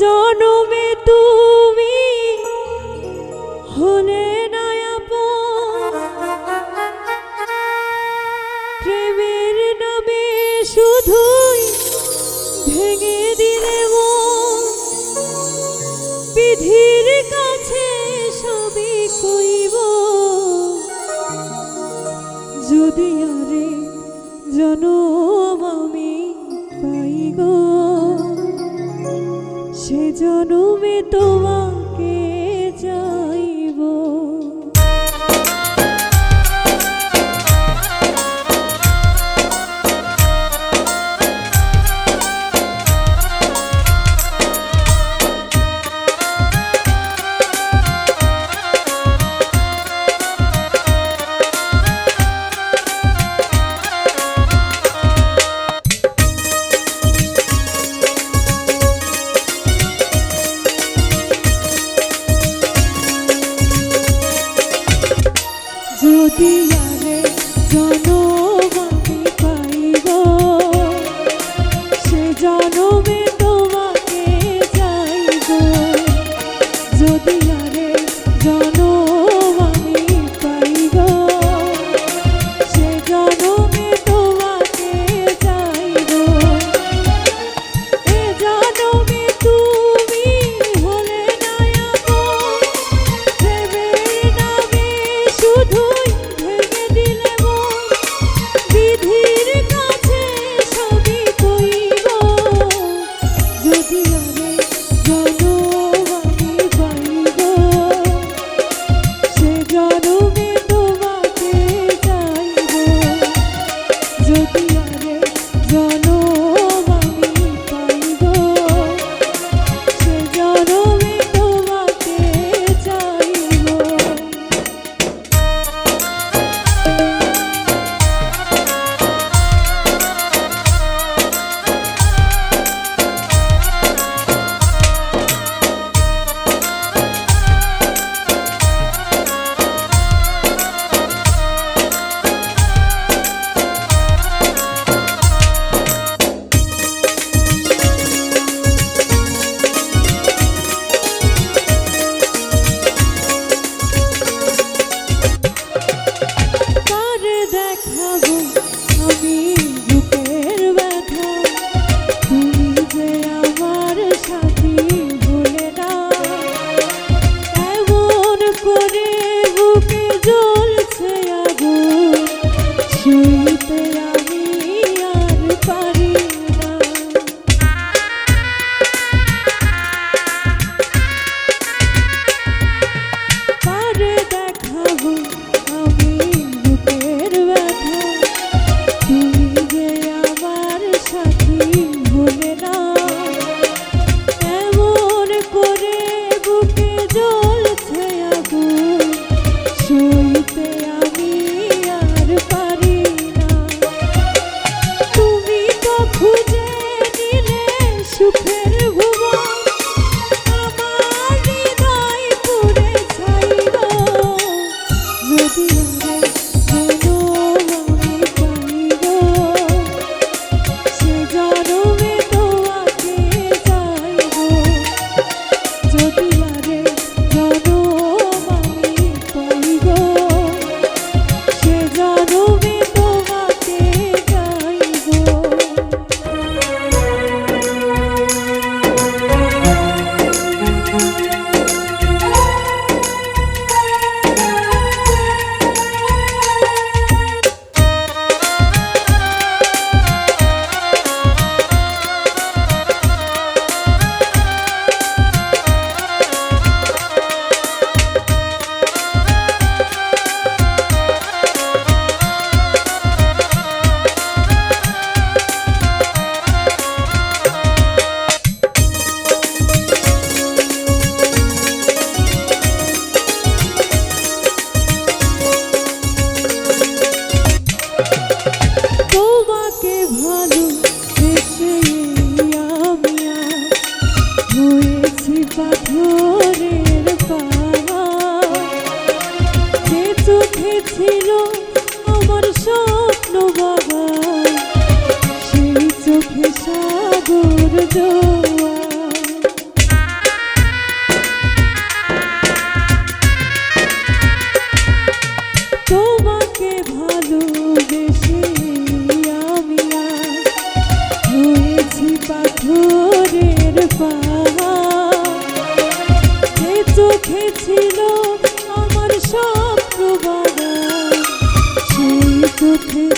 জনমে তুমি হলে নয়াপ প্রেমের নামে শুধুই ভেঙে দিলে বিধির কাছে সবই কইব। যদি আরে জনম আমি পাই গো সে জনমে তোমার যদি আরে জানো you pick? চোখে ছিল আমার স্বপ্ন বাগান সেই চোখে